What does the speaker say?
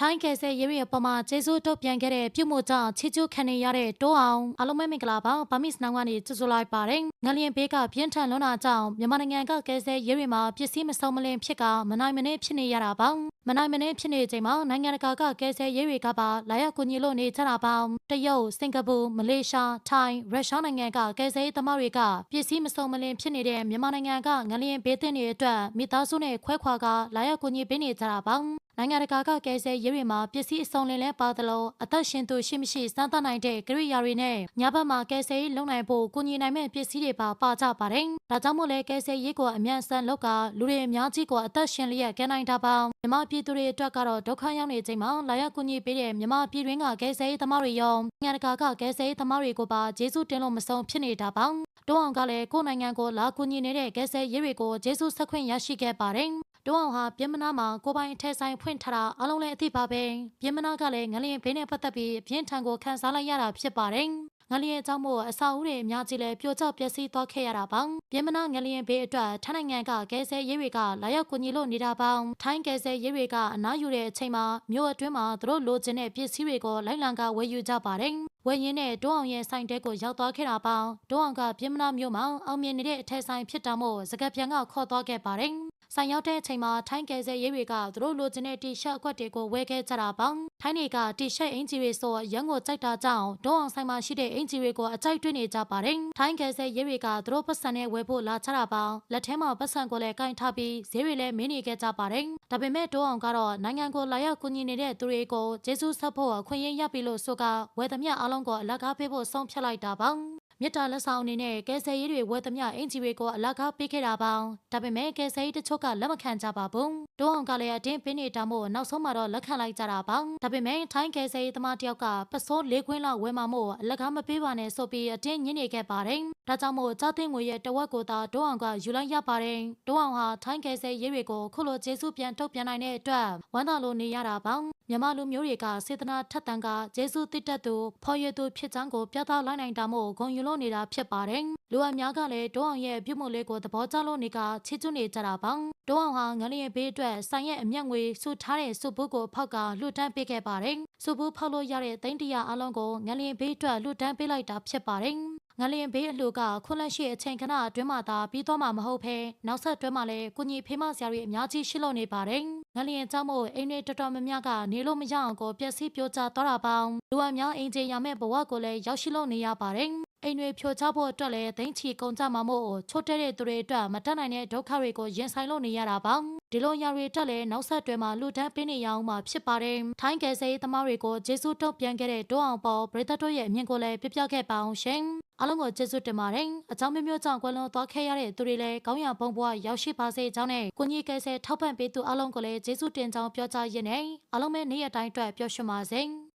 ထိုင်းကယ်ဆယ်ရေးရဲ့ပမာကျေးဇူးတုတ်ပြန်ခဲ့တဲ့ပြုမှုကြောင့်ချီကျူးခံနေရတဲ့တိုးအောင်အားလုံးပဲမင်္ဂလာပါဗမစ်နောင်ကနေကြိုဆိုလိုက်ပါတယ်ငလျင်ဘေးကပြင်းထန်လွန်းတာကြောင့်မြန်မာနိုင်ငံကကယ်ဆယ်ရေးတွေမှာပစ္စည်းမဆုံးမလင်းဖြစ်ကမနိုင်မနှင်းဖြစ်နေရတာပါ မနိုင်မနှင်းဖြစ်နေချိန်မှာနိုင်ငံတကာကကယ်ဆယ်ရေးတွေကပါလာရောက်ကူညီလို့နေကြတာပါတရုတ်စင်ကာပူမလေးရှားထိုင်းရုရှားနိုင်ငံကကယ်ဆယ်ရေးသမားတွေကပစ္စည်းမဆုံးမလင်းဖြစ်နေတဲ့မြန်မာနိုင်ငံကငလျင်ဘေးသင့်တွေအတွက်မိသားစုနဲ့ခွဲခွာကလာရောက်ကူညီပေးနေကြတာပါနိုင်ငံတကာကကယ်ဆယ်ရေးတွေမှာပစ္စည်းအစုံလင်လဲပါသလိုအသက်ရှင်သူရှိမရှိစမ်းသပ်နိုင်တဲ့ကိရိယာတွေနဲ့ညဘက်မှာကယ်ဆယ်ရေးလုပ်နိုင်ဖို့ကူညီနိုင်မဲ့ပစ္စည်းတွေပါပါကြပါတယ်။ဒါကြောင့်မို့လဲကယ်ဆယ်ရေးကိုအမြန်ဆန်လုပ်ကလူတွေအများကြီးကိုအသက်ရှင်လျက်ကဲနိုင်တာပါ။ မြမပြည်သူတွေအတွက်ကတော့ဒုက္ခရောက်နေချိန်မှာလာရောက်ကူညီပေးတဲ့မြမပြည်တွင်းကကယ်ဆယ်ရေးသမားတွေရောနိုင်ငံတကာကကယ်ဆယ်ရေးသမားတွေကိုပါကျေးဇူးတင်လို့မဆုံးဖြစ်နေတာပါ။တိုးအောင်ကလည်းကိုယ့်နိုင်ငံကိုလာကူညီနေတဲ့ကယ်ဆယ်ရေးတွေကိုကျေးဇူးဆက်ခွင့်ရရှိခဲ့ပါတယ်။တိုးအောင်ဟာပြင်မနာမှာကိုပိုင်အထက်ဆိုင်ဖွင့်ထားတာအလုံးလည်းအသိပါပဲပြင်မနာကလည်းငလျင်ဘေးနဲ့ပတ်သက်ပြီးအပြင်းထန်ကိုခန်းစားလိုက်ရတာဖြစ်ပါတယ် ငလျင်အကြောင်းမို့အစာအုပ်တွေအများကြီးလည်းပြိုကျပျက်စီးသွားခဲ့ရတာပါပြင်မနာငလျင်ဘေးအတွက်ထိုင်းနိုင်ငံကကယ်ဆယ်ရေးတွေကလာရောက်ကူညီလို့နေတာပါထိုင်းကယ်ဆယ်ရေးတွေကအနားယူတဲ့အချိန်မှာမြို့အတွင်းမှာသူတို့လိုချင်တဲ့ပစ္စည်းတွေကိုလိုက်လံကဝယ်ယူကြပါတယ်ဝယ်ရင်းနဲ့တိုးအောင်ရဲ့ဆိုင်တဲကိုရောက်သွားခဲ့တာပါတိုးအောင်ကပြင်မနာမြို့မှာအောင်မြင်နေတဲ့အထက်ဆိုင်ဖြစ်တာမို့စကပြန်ကခေါ်သွားခဲ့ပါတယ် ဆိုင်ရောက်တဲ့အချိန်မှာထိုင်းကယ်ဆယ်ရေးတွေကသူတို့လိုချင်တဲ့တီရှပ်အကွက်တွေကိုဝယ်ခဲ့ကြတာပါ။ထိုင်းတွေကတီရှပ်အင်ဂျီတွေဆိုရန်ကိုကြိုက်တာကြောင့်ဒုံအောင်ဆိုင်မှာရှိတဲ့အင်ဂျီတွေကိုအကြိုက်တွေ့နေကြပါတယ်။ထိုင်းကယ်ဆယ်ရေးတွေကသူတို့ပတ်စံနဲ့ဝယ်ဖို့လာချတာပါ။လက်ထဲမှာပတ်စံကိုလည်းကင်ထားပြီးဈေးတွေလည်းမင်းနေခဲ့ကြပါတယ်။ဒါပေမဲ့ဒုံအောင်ကတော့နိုင်ငံကိုလာရောက်ကူညီနေတဲ့သူတွေကိုကျေးဇူးဆက်ဖို့အခွင့်အရေးရပြီလို့ဆိုကဝယ်သမျှအားလုံးကိုအလကားပေးဖို့ဆုံးဖြတ်လိုက်တာပါ။ မြစ်တာလက်ဆောင်အနေနဲ့ကယ်ဆယ်ရေးတွေဝယ်သမျှအင်ဂျီတွေကိုအလကားပေးခဲ့တာပါဒါပေမဲ့ကယ်ဆယ်ရေးတချို့ကလက်မခံကြပါဘူးတိုးအောင်ကလည်းအတင်းပေးနေတာမို့နောက်ဆုံးမှာတော့လက်ခံလိုက်ကြတာပါဒါပေမဲ့ထိုင်းကယ်ဆယ်ရေးသမားတယောက်ကပစိုးလေးခွင်းလောက်ဝယ်မှာမို့အလကားမပေးပါနဲ့ဆိုပြီးအတင်းညှင်းနေခဲ့ပါတယ် ဒါကြောင့်မို့ကြားသိငွေရဲ့တဝက်ကိုသာတိုးအောင်ကယူလိုက်ရပါတယ်တိုးအောင်ဟာထိုင်းကယ်ဆယ်ရေးတွေကိုခုလိုကျေးဇူးပြန်ထုတ်ပြန်နိုင်တဲ့အတွက်ဝမ်းသာလို့နေရတာပါမြန်မာလူမျိုးတွေကစေတနာထက်သန်ကဂျေစုတစ်တက်သူဖော်ရည်သူဖြစ်ချမ်းကိုပြသလိုက်နိုင်တာမို့ဂုံယူလို့နေတာဖြစ်ပါတယ်။လူအများကလည်းတိုးအောင်ရဲ့ပြုမှုလေးကိုသဘောကျလို့နေကချစ်ချွနေကြတာပါ။တိုးအောင်ဟာငလျင်ဘေးအတွက်ဆိုင်ရဲ့အမျက်ငွေစုထားတဲ့စုဘူးကိုဖောက်ကလှူဒန်းပေးခဲ့ပါတယ်။စုဘူးဖောက်လို့ရတဲ့သိန်းတရာအလုံးကိုငလျင်ဘေးအတွက်လှူဒန်းပေးလိုက်တာဖြစ်ပါတယ်။ ငလျင်ဘေးအလှကခွန်းလက်ရှိအချိန်ခဏအတွင်းမှာသာပြီးတော့မှမဟုတ်ဘဲနောက်ဆက်တွဲမှာလည်းကုညီဖေးမဆရာတွေအများကြီးရှိလို့နေပါတယ်ငလျင်ကြောင့်မို့အိမ်တွေတော်တော်များများကနေလို့မရအောင်ကိုပျက်စီးပြိုကျသွားတာပေါင်းလူအများအိမ်ကြီးရမယ့်ဘဝကိုလည်းရောက်ရှိလို့နေရပါတယ်အိမ်တွေဖြိုချဖို့အတွက်လည်းဒိန်းချီကုန်ကြမှာမို့ချို့တဲ့တဲ့သူတွေအတွက်မတက်နိုင်တဲ့ဒုက္ခတွေကိုရင်ဆိုင်လို့နေရတာပါဒီလိုရာတွေတက်လည်းနောက်ဆက်တွဲမှာလူတန်းပေးနေရအောင်မှာဖြစ်ပါတယ်ထိုင်းကယ်ဆယ်ရေးသမားတွေကိုဂျေဆုတုံ့ပြန်ခဲ့တဲ့တိုးအောင်ပေါ်ပရိသတ်တို့ရဲ့အမြင်ကိုလည်းပြပြခဲ့ပါအောင်ရှင် အားလုံးကိုကျေးဇူးတင်ပါတယ်။အကြောင်းမျိုးမျိုးကြောင့်ကွယ်လွန်သွားခဲ့ရတဲ့သူတွေလည်းကောင်းရာဘုံဘဝရောက်ရှိပါစေကြောင်းနဲ့ကိုကြီးကဲဆဲထောက်ပံ့ပေးသူအားလုံးကိုလည်းကျေးဇူးတင်ကြောင်းပြောကြားရင်းနဲ့အားလုံးပဲနေ့ရက်တိုင်းအတွက်ပျော်ရွှင်ပါစေ။